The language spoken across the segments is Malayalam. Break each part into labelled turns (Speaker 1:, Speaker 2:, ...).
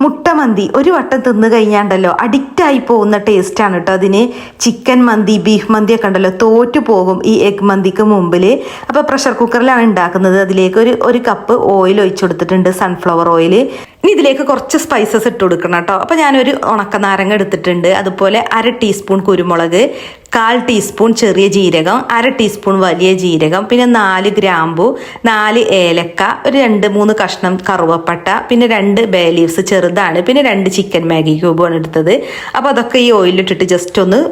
Speaker 1: മുട്ട മന്തി ഒരു വട്ടം തിന്നു കഴിഞ്ഞാണ്ടല്ലോ അഡിക്റ്റായി പോകുന്ന ടേസ്റ്റാണ് കേട്ടോ അതിന്. ചിക്കൻ മന്തി ബീഫ് മന്തി ഒക്കെ ഉണ്ടല്ലോ തോറ്റു പോകും ഈ എഗ് മന്തിക്ക് മുമ്പിൽ. അപ്പോൾ പ്രഷർ കുക്കറിലാണ് ഉണ്ടാക്കുന്നത്. അതിലേക്ക് ഒരു ഒരു കപ്പ് ഓയിൽ ഒഴിച്ചു കൊടുത്തിട്ടുണ്ട് സൺഫ്ലവർ ഓയിൽ ഇനി ഇതിലേക്ക് കുറച്ച് സ്പൈസസ് ഇട്ട് കൊടുക്കണം കേട്ടോ അപ്പോൾ ഞാനൊരു ഉണക്കനാരങ്ങ എടുത്തിട്ടുണ്ട്. അതുപോലെ അര ടീസ്പൂൺ കുരുമുളക് കാൽ ടീസ്പൂൺ ചെറിയ ജീരകം അര ടീസ്പൂൺ വലിയ ജീരകം പിന്നെ നാല് ഗ്രാമ്പു നാല് ഏലക്ക ഒരു രണ്ട് മൂന്ന് കഷ്ണം കറുവപ്പട്ട പിന്നെ രണ്ട് ബേ ലീവ്സ് ചെറുതാണ് പിന്നെ രണ്ട് ചിക്കൻ മാഗി ക്യൂബാണ് എടുത്തത്. അപ്പോൾ അതൊക്കെ ഈ ഓയിലിട്ടിട്ട് ജസ്റ്റ് ഒന്ന്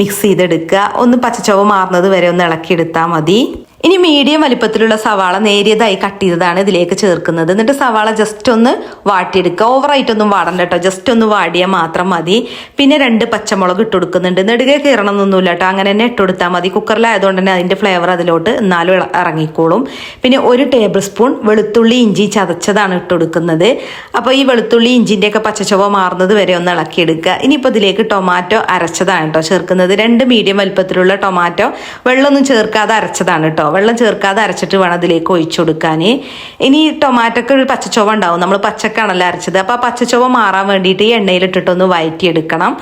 Speaker 1: മിക്സ് ചെയ്തെടുക്കുക. ഒന്ന് പച്ചച്ചവ മാറുന്നത് വരെ ഒന്ന് ഇളക്കിയെടുത്താൽ മതി. ഇനി മീഡിയം വലിപ്പത്തിലുള്ള സവാള നേരിയതായി കട്ട് ചെയ്തതാണ് ഇതിലേക്ക് ചേർക്കുന്നത്. എന്നിട്ട് സവാള ജസ്റ്റ് ഒന്ന് വാട്ടിയെടുക്കുക. ഓവറായിട്ടൊന്നും വാടണ്ട കേട്ടോ ജസ്റ്റ് ഒന്ന് വാടിയാൽ മാത്രം മതി. പിന്നെ രണ്ട് പച്ചമുളക് ഇട്ട് കൊടുക്കുന്നുണ്ട്. നെടുകെ കയറണം എന്നൊന്നുമില്ല കേട്ടോ അങ്ങനെ തന്നെ ഇട്ട് കൊടുത്താൽ മതി. കുക്കറിലായതുകൊണ്ട് തന്നെ അതിന്റെ ഫ്ലേവർ അതിലോട്ട് എന്നാലും ഇറങ്ങിക്കോളും. പിന്നെ ഒരു ടേബിൾ സ്പൂൺ വെളുത്തുള്ളി ഇഞ്ചി ചതച്ചതാണ് ഇട്ട് കൊടുക്കുന്നത്. അപ്പോൾ ഈ വെളുത്തുള്ളി ഇഞ്ചിന്റെ ഒക്കെ പച്ചച്ചൊവ മാറുന്നത് വരെ ഒന്ന് ഇളക്കിയെടുക്കുക. ഇനിയിപ്പോൾ ഇതിലേക്ക് ടൊമാറ്റോ അരച്ചതാണ് കേട്ടോ ചേർക്കുന്നത്. രണ്ട് മീഡിയം വലുപ്പത്തിലുള്ള ടൊമാറ്റോ വെള്ളമൊന്നും ചേർക്കാതെ അരച്ചതാണ് കേട്ടോ വെള്ളം ചേർക്കാതെ അരച്ചിട്ട് വേണം അതിലേക്ക് ഒഴിച്ചു കൊടുക്കാൻ ഇനി ടൊമാറ്റോക്ക് ഒരു പച്ചച്ചോവ ഉണ്ടാവും. നമ്മൾ പച്ചക്കാണല്ലോ അരച്ചത്. അപ്പോൾ ആ പച്ചച്ചോവ മാറാൻ വേണ്ടിയിട്ട് ഈ എണ്ണയിലിട്ടിട്ടൊന്ന് വഴറ്റിയെടുക്കണം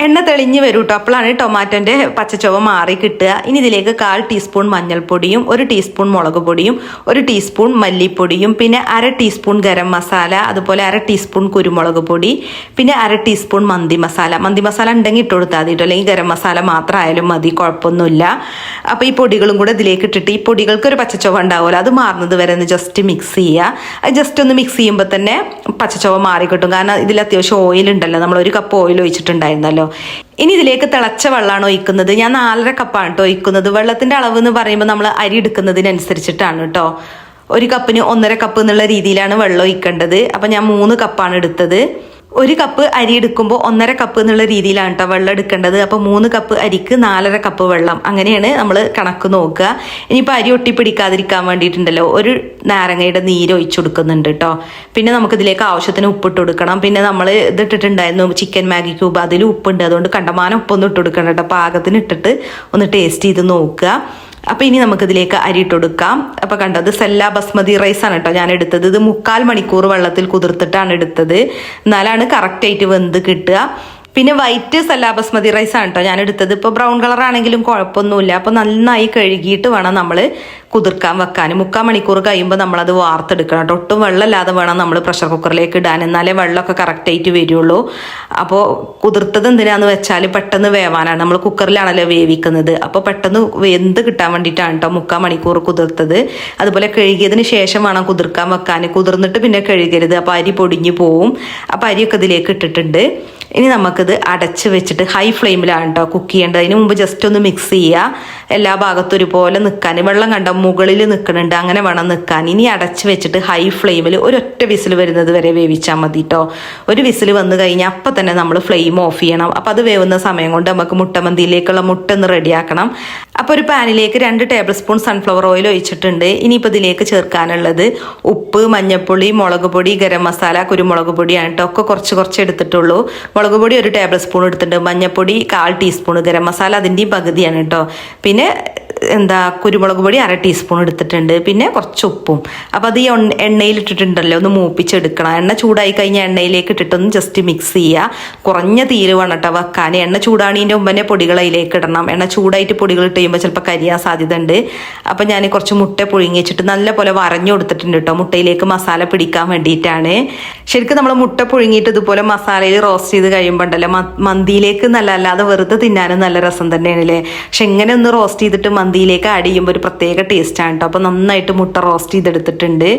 Speaker 1: എണ്ണ തെളിഞ്ഞ് വരും കേട്ടോ അപ്പോഴാണ് ടൊമാറ്റോന്റെ പച്ചച്ചുവ മാറി കിട്ടുക. ഇനി ഇതിലേക്ക് കാൽ ടീസ്പൂൺ മഞ്ഞൾപ്പൊടിയും ഒരു ടീസ്പൂൺ മുളക് പൊടിയും ഒരു ടീസ്പൂൺ മല്ലിപ്പൊടിയും പിന്നെ അര ടീസ്പൂൺ ഗരം മസാല അതുപോലെ അര ടീസ്പൂൺ കുരുമുളക് പൊടി പിന്നെ അര ടീസ്പൂൺ മന്തി മസാല. മന്തി മസാല ഉണ്ടെങ്കിൽ ഇട്ട് കൊടുത്താൽ മതി കേട്ടോ അല്ലെങ്കിൽ ഗരം മസാല മാത്രമായാലും മതി കുഴപ്പമൊന്നുമില്ല. അപ്പോൾ ഈ പൊടികളും കൂടെ ഇതിലേക്ക് ഇട്ടിട്ട് ഈ പൊടികൾക്ക് ഒരു പച്ചച്ചുവ ഉണ്ടാവുമല്ലോ. അത് മാറുന്നത് വരെ ഒന്ന് ജസ്റ്റ് മിക്സ് ചെയ്യുക. അത് ജസ്റ്റ് ഒന്ന് മിക്സ് ചെയ്യുമ്പോൾ തന്നെ പച്ചച്ചുവ മാറി കിട്ടും. കാരണം ഇതിൽ അത്യാവശ്യം ഓയിൽ ഉണ്ടല്ലോ. നമ്മൾ ഒരു കപ്പ് ഓയിൽ ഒഴിച്ചിട്ടുണ്ടായിരുന്നല്ലോ. ഇനി ഇതിലേക്ക് തിളച്ച വെള്ളമാണ് ഒഴിക്കുന്നത്. ഞാൻ നാലര കപ്പാണ് കേട്ടോ ഒഴിക്കുന്നത്. വെള്ളത്തിന്റെ അളവ് എന്ന് പറയുമ്പോൾ നമ്മൾ അരി എടുക്കുന്നതിനനുസരിച്ചിട്ടാണ് കേട്ടോ ഒരു കപ്പിന് ഒന്നര കപ്പ് എന്നുള്ള രീതിയിലാണ് വെള്ളം ഒഴിക്കേണ്ടത്. അപ്പം ഞാൻ മൂന്ന് കപ്പാണ് എടുത്തത്. ഒരു കപ്പ് അരി എടുക്കുമ്പോൾ ഒന്നര കപ്പ് എന്നുള്ള രീതിയിലാണ് കേട്ടോ വെള്ളം എടുക്കേണ്ടത്. അപ്പോൾ മൂന്ന് കപ്പ് അരിക്ക് നാലര കപ്പ് വെള്ളം. അങ്ങനെയാണ് നമ്മൾ കണക്ക് നോക്കുക. ഇനിയിപ്പോൾ അരി ഒട്ടിപ്പിടിക്കാതിരിക്കാൻ വേണ്ടിയിട്ടുണ്ടല്ലോ. ഒരു നാരങ്ങയുടെ നീര് ഒഴിച്ചു കൊടുക്കുന്നുണ്ട് കേട്ടോ പിന്നെ നമുക്കിതിലേക്ക് ആവശ്യത്തിന് ഉപ്പിട്ട് കൊടുക്കണം. പിന്നെ നമ്മൾ ഇതിട്ടിട്ടുണ്ടായിരുന്നു ചിക്കൻ മാഗി ക്യൂബ്. അതിൽ ഉപ്പുണ്ട്. അതുകൊണ്ട് കണ്ടമാനം ഉപ്പൊന്നും ഇട്ട് കൊടുക്കണം കേട്ടോ പാകത്തിന് ഇട്ടിട്ട് ഒന്ന് ടേസ്റ്റ് ചെയ്ത് നോക്കുക. അപ്പോൾ ഇനി നമുക്കിതിലേക്ക് അരി അപ്പൊ അപ്പോൾ കണ്ടത് സെല്ല ബസ്മതി റൈസ് ആണ് കേട്ടോ ഞാൻ എടുത്തത്. ഇത് മുക്കാൽ മണിക്കൂർ വെള്ളത്തിൽ കുതിർത്തിട്ടാണ് എടുത്തത്. എന്നാലാണ് കറക്റ്റായിട്ട് വെന്ത് കിട്ടുക. പിന്നെ വൈറ്റ് സെല്ല ബസ്മതി റൈസ് ആണ് കേട്ടോ ഞാൻ എടുത്തത്. ഇപ്പോൾ ബ്രൗൺ കളർ ആണെങ്കിലും കുഴപ്പമൊന്നുമില്ല. അപ്പോൾ നന്നായി കഴുകിയിട്ട് വേണം നമ്മൾ കുതിർക്കാൻ വെക്കാനും. മുക്കാൽ മണിക്കൂർ കഴിയുമ്പോൾ നമ്മളത് വാർത്തെടുക്കണം കേട്ടോ. ഒട്ടും വെള്ളമില്ലാതെ വേണം നമ്മൾ പ്രഷർ കുക്കറിലേക്ക് ഇടാൻ. എന്നാലേ വെള്ളമൊക്കെ കറക്റ്റായിട്ട് വരുള്ളൂ. അപ്പോൾ കുതിർത്തത് എന്തിനാന്ന് വെച്ചാൽ പെട്ടെന്ന് വേവാനാണ്. നമ്മൾ കുക്കറിലാണല്ലോ വേവിക്കുന്നത്. അപ്പോൾ പെട്ടെന്ന് വെന്ത് കിട്ടാൻ വേണ്ടിയിട്ടാണ് കേട്ടോ മുക്കാൽ മണിക്കൂർ കുതിർത്തത്. അതുപോലെ കഴുകിയതിന് ശേഷം വേണം കുതിർക്കാൻ വെക്കാൻ കുതിർന്നിട്ട് പിന്നെ കഴുകരുത്. അപ്പോൾ അരി പൊടിഞ്ഞു പോവും. അപ്പോൾ അരിയൊക്കെ ഇതിലേക്ക് ഇട്ടിട്ടുണ്ട്. ഇനി നമുക്കിത് അടച്ച് വെച്ചിട്ട് ഹൈ ഫ്ലെയിമിലാണ് കേട്ടോ കുക്ക് ചെയ്യേണ്ടത്. അതിന് മുമ്പ് ജസ്റ്റ് ഒന്ന് മിക്സ് ചെയ്യുക എല്ലാ ഭാഗത്തും ഒരുപോലെ നിൽക്കാൻ വെള്ളം കണ്ട? മുകളിൽ നിൽക്കുന്നുണ്ട്. അങ്ങനെ വേണം നിൽക്കാൻ. ഇനി അടച്ച് വെച്ചിട്ട് ഹൈ ഫ്ലെയിമിൽ ഒരൊറ്റ വിസിൽ വരുന്നത് വരെ വേവിച്ചാൽ മതി കേട്ടോ ഒരു വിസിൽ വന്നു കഴിഞ്ഞാൽ അപ്പം തന്നെ നമ്മൾ ഫ്ലെയിം ഓഫ് ചെയ്യണം. അപ്പം അത് വേവുന്ന സമയം കൊണ്ട് നമുക്ക് മുട്ടമന്തിയിലേക്കുള്ള മുട്ട ഒന്ന് റെഡിയാക്കണം. അപ്പോൾ ഒരു പാനിലേക്ക് രണ്ട് ടേബിൾ സ്പൂൺ സൺഫ്ലവർ ഓയിൽ ഒഴിച്ചിട്ടുണ്ട്. ഇനിയിപ്പോൾ ഇതിലേക്ക് ചേർക്കാനുള്ളത് ഉപ്പ് മഞ്ഞൾപ്പൊടി മുളക് പൊടി ഗരം മസാല കുരുമുളക് പൊടിയാണ് കേട്ടോ ഒക്കെ കുറച്ച് കുറച്ച് എടുത്തിട്ടുള്ളൂ. മുളക് പൊടി ഒരു ടേബിൾ സ്പൂൺ എടുത്തിട്ടുണ്ട്. മഞ്ഞൾപ്പൊടി കാൽ ടീസ്പൂൺ ഗരം മസാല അതിന്റെയും പകുതിയാണ് കേട്ടോ പിന്നെ എന്താ കുരുമുളക് പൊടി അര ടീസ്പൂൺ എടുത്തിട്ടുണ്ട്. പിന്നെ കുറച്ച് ഉപ്പും. അപ്പോൾ അത് ഈ എണ്ണയിൽ ഇട്ടിട്ടുണ്ടല്ലോ ഒന്ന് മൂപ്പിച്ചെടുക്കണം. എണ്ണ ചൂടായി കഴിഞ്ഞാൽ എണ്ണയിലേക്ക് ഇട്ടിട്ടൊന്ന് ജസ്റ്റ് മിക്സ് ചെയ്യുക കുറഞ്ഞ തീര് വേണം കേട്ടോ വെക്കാൻ. എണ്ണ ചൂടാണീന്റെ മുമ്പ് തന്നെ പൊടികൾ അതിലേക്ക് ഇടണം. എണ്ണ ചൂടായിട്ട് പൊടികൾ ഇട്ട് കഴിയുമ്പോൾ ചിലപ്പോൾ കരിയാൻ സാധ്യത ഉണ്ട് അപ്പോൾ ഞാൻ കുറച്ച് മുട്ട പുഴുങ്ങി വെച്ചിട്ട് നല്ല പോലെ വരഞ്ഞു കൊടുത്തിട്ടുണ്ട് കേട്ടോ മുട്ടയിലേക്ക് മസാല പിടിക്കാൻ വേണ്ടിയിട്ടാണ്. ശരിക്കും നമ്മൾ മുട്ട പുഴുങ്ങിയിട്ട് ഇതുപോലെ മസാലയിൽ റോസ്റ്റ് ചെയ്ത് കഴിയുമ്പോൾ ഉണ്ടല്ലോ മന്തിയിലേക്ക് നല്ല അല്ലാതെ വെറുതെ തിന്നാനും നല്ല രസം തന്നെയാണ് അല്ലേ പക്ഷെ എങ്ങനെ ഒന്ന് റോസ്റ്റ് ചെയ്തിട്ട് മന്തിയിലേക്ക് ആഡ് ചെയ്യുമ്പോൾ ഒരു പ്രത്യേക ടേസ്റ്റാണ് കേട്ടോ അപ്പോൾ നന്നായിട്ട് മുട്ട റോസ്റ്റ് ചെയ്തെടുത്തിട്ടുണ്ട്.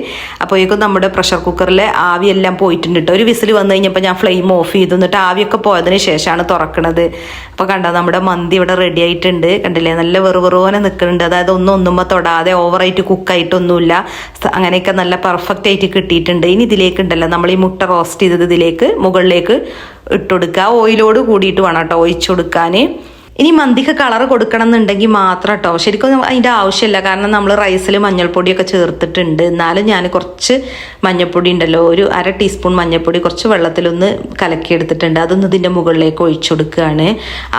Speaker 1: അപ്പോൾ അപ്പോഴേക്കും നമ്മുടെ പ്രഷർ കുക്കറിലെ ആവിയെല്ലാം പോയിട്ടുണ്ട് കേട്ടോ ഒരു വിസിൽ വന്നു കഴിഞ്ഞപ്പോൾ ഞാൻ ഫ്ലെയിം ഓഫ് ചെയ്തു. എന്നിട്ട് ആവിയൊക്കെ പോയതിന് ശേഷമാണ് തുറക്കണത്. അപ്പോൾ കണ്ടോ നമ്മുടെ മന്തി ഇവിടെ റെഡി ആയിട്ടുണ്ട്. കണ്ടില്ലേ? നല്ല വെറുവെറുവനെ നിൽക്കുന്നുണ്ട് അതായത് ഒന്നും ഒന്നുമ്പോൾ തൊടാതെ ഓവറായിട്ട് കുക്കായിട്ടൊന്നുമില്ല അങ്ങനെയൊക്കെ നല്ല പെർഫെക്റ്റ് ആയിട്ട് കിട്ടിയിട്ടുണ്ട്. ഇനി ഇതിലേക്ക് ഉണ്ടല്ലോ നമ്മൾ ഈ മുട്ട റോസ്റ്റ് ചെയ്തത് ഇതിലേക്ക് മുകളിലേക്ക് ഇട്ടുകൊടുക്കുക ഓയിലോട് കൂടിയിട്ട് വേണം കേട്ടോ ഒഴിച്ചു കൊടുക്കാൻ. ഇനി മന്തിക്ക് കളർ കൊടുക്കണം എന്നുണ്ടെങ്കിൽ മാത്രം കേട്ടോ ശരിക്കും അതിന്റെ ആവശ്യമില്ല. കാരണം നമ്മൾ റൈസിൽ മഞ്ഞൾപ്പൊടിയൊക്കെ ചേർത്തിട്ടുണ്ട്. എന്നാലും ഞാൻ കുറച്ച് മഞ്ഞൾപ്പൊടി ഉണ്ടല്ലോ. ഒരു അര ടീസ്പൂൺ മഞ്ഞൾപ്പൊടി കുറച്ച് വെള്ളത്തിലൊന്ന് കലക്കിയെടുത്തിട്ടുണ്ട്. അതൊന്ന് ഇതിന്റെ മുകളിലേക്ക് ഒഴിച്ചു കൊടുക്കുകയാണ്.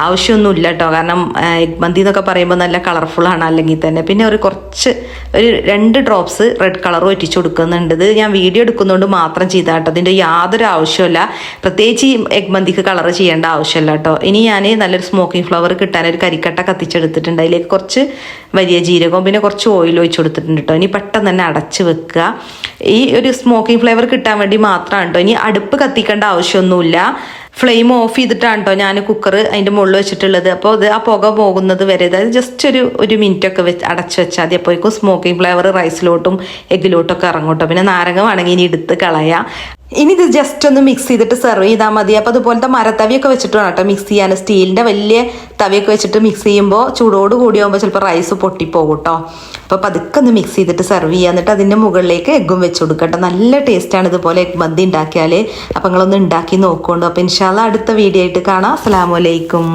Speaker 1: ആവശ്യമൊന്നുമില്ല കേട്ടോ കാരണം എഗ് മന്തി എന്നൊക്കെ പറയുമ്പോൾ നല്ല കളർഫുൾ ആണ് അല്ലെങ്കിൽ തന്നെ. പിന്നെ ഒരു കുറച്ച് ഒരു രണ്ട് ഡ്രോപ്സ് റെഡ് കളർ ഒറ്റിച്ച് കൊടുക്കുന്നുണ്ട്. ഞാൻ വീഡിയോ എടുക്കുന്നതുകൊണ്ട് മാത്രം ചെയ്താൽ കേട്ടോ അതിന്റെ യാതൊരു ആവശ്യമില്ല പ്രത്യേകിച്ച് ഈ എഗ് മന്തിക്ക് കളർ ചെയ്യേണ്ട ആവശ്യമില്ല കേട്ടോ ഇനി ഞാൻ നല്ലൊരു സ്മോക്കിംഗ് ഫ്ലവർ കിട്ടാൻ ഒരു കരിക്കട്ട കത്തിച്ചെടുത്തിട്ടുണ്ട്. അതിലേക്ക് കുറച്ച് വലിയ ജീരകവും പിന്നെ കുറച്ച് ഓയിൽ ഒഴിച്ചു കൊടുത്തിട്ടുണ്ട് കേട്ടോ ഇനി പെട്ടെന്ന് തന്നെ അടച്ച് വെക്കുക. ഈ ഒരു സ്മോക്കിംഗ് ഫ്ലേവർ കിട്ടാൻ വേണ്ടി മാത്രമാണ് കേട്ടോ ഇനി അടുപ്പ് കത്തിക്കേണ്ട ആവശ്യമൊന്നുമില്ല. ഫ്ലെയിം ഓഫ് ചെയ്തിട്ടാണ് കേട്ടോ ഞാൻ കുക്കർ അതിന്റെ മുകളിൽ വെച്ചിട്ടുള്ളത്. അപ്പോൾ അത് ആ പുക പോകുന്നത് വരെ അതായത് ജസ്റ്റ് ഒരു ഒരു മിനിറ്റ് ഒക്കെ വെച്ച് അടച്ച് വെച്ചാൽ മതി. അപ്പോഴേക്കും സ്മോക്കിംഗ് ഫ്ലേവർ റൈസിലോട്ടും എഗ്ഗിലോട്ടും ഒക്കെ ഇറങ്ങും കേട്ടോ പിന്നെ നാരങ്ങ വേണമെങ്കിൽ ഇനി എടുത്ത് കളയാം. ഇനി ഇത് ജസ്റ്റ് ഒന്ന് മിക്സ് ചെയ്തിട്ട് സെർവ് ചെയ്താൽ മതി. അപ്പോൾ അതുപോലത്തെ മരത്തവിയൊക്കെ വെച്ചിട്ട് വേണം കേട്ടോ മിക്സ് ചെയ്യാൻ സ്റ്റീലിന്റെ വലിയ തവിയൊക്കെ വെച്ചിട്ട് മിക്സ് ചെയ്യുമ്പോൾ ചൂടോട് കൂടിയാകുമ്പോൾ ചിലപ്പോൾ റൈസ് പൊട്ടിപ്പോകും കേട്ടോ അപ്പോൾ പതുക്കെ ഒന്ന് മിക്സ് ചെയ്തിട്ട് സെർവ് ചെയ്യുക എന്നിട്ട് അതിന്റെ മുകളിലേക്ക് എഗ്ഗും വെച്ച് കൊടുക്കട്ടെ കേട്ടോ നല്ല ടേസ്റ്റാണ് ഇതുപോലെ എഗ് മന്തി ഉണ്ടാക്കിയാൽ അപ്പോൾ നിങ്ങളൊന്ന് ഉണ്ടാക്കി നോക്കുകൊണ്ടു അപ്പോൾ ഇൻഷാല്ല അടുത്ത വീഡിയോ ആയിട്ട് കാണാം. അസ്സാമലൈക്കും